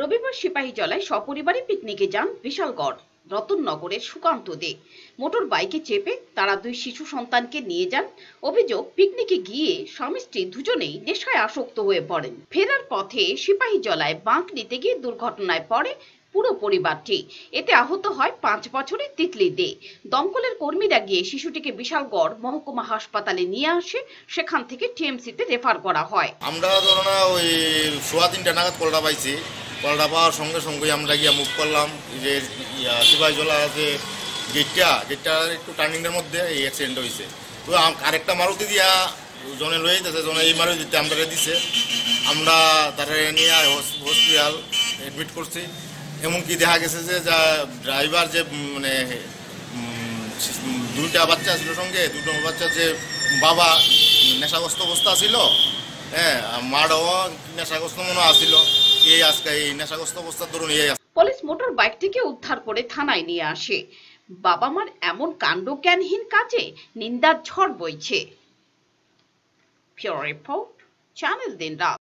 রবিবার সিপাহী জলায় সপরিবারে পিকনিকে যান বিশালগড়, রতননগরের সুকান্ত দে। মোটর বাইকে চেপে তারা দুই শিশু সন্তানকে নিয়ে যান। অভিযোগ, পিকনিকে গিয়ে স্বামী স্ত্রী দুজনেই নেশায় আসক্ত হয়ে পড়েন। ফেরার পথে সিপাহী জলায় বাঁক নিতে গিয়ে দুর্ঘটনায় পড়ে পুরো পরিবারটি। এতে আহত হয় পাঁচ বছরের তিতলি দে। দমকলের কর্মীরা গিয়ে শিশুটিকে বিশালগড় মহকুমা হাসপাতালে নিয়ে আসে। সেখান থেকে টিএমসিতে রেফার করা হয়। আমরা ধরো না ওই সোয়া তিনটা নাগাদ কলটা পাইছি। কলটা পাওয়ার সঙ্গে সঙ্গে আমরা গিয়ে মুভ করলাম। যে ইয়া, সিপাহী জলা যে গেটটা গেটটা একটু টার্নিংয়ের মধ্যে এই অ্যাক্সিডেন্ট হয়েছে তো আরেকটা মারুতি দিয়া জনে লয়ে যেতেছে জনে এই মারুতি দিতে আমরা দিছে। আমরা তারা নিয়ে হসপিটাল অ্যাডমিট করছি। এমনকি দেখা গেছে যে যা ড্রাইভার যে মানে দুইটা বাচ্চা ছিল সঙ্গে দুটো বাচ্চা যে বাবা নেশাগ্রস্ত অবস্থা ছিল হ্যাঁ মারও নেশাগ্রস্ত মনে আসছিল এই নেশাগ্রস্ত অবস্থার ধরুন, এই পুলিশ মোটর বাইকটিকে উদ্ধার করে থানায় নিয়ে আসে। বাবা মার এমন কাণ্ডজ্ঞানহীন কাজে নিন্দার ঝড় বইছে। রিপোর্ট রাত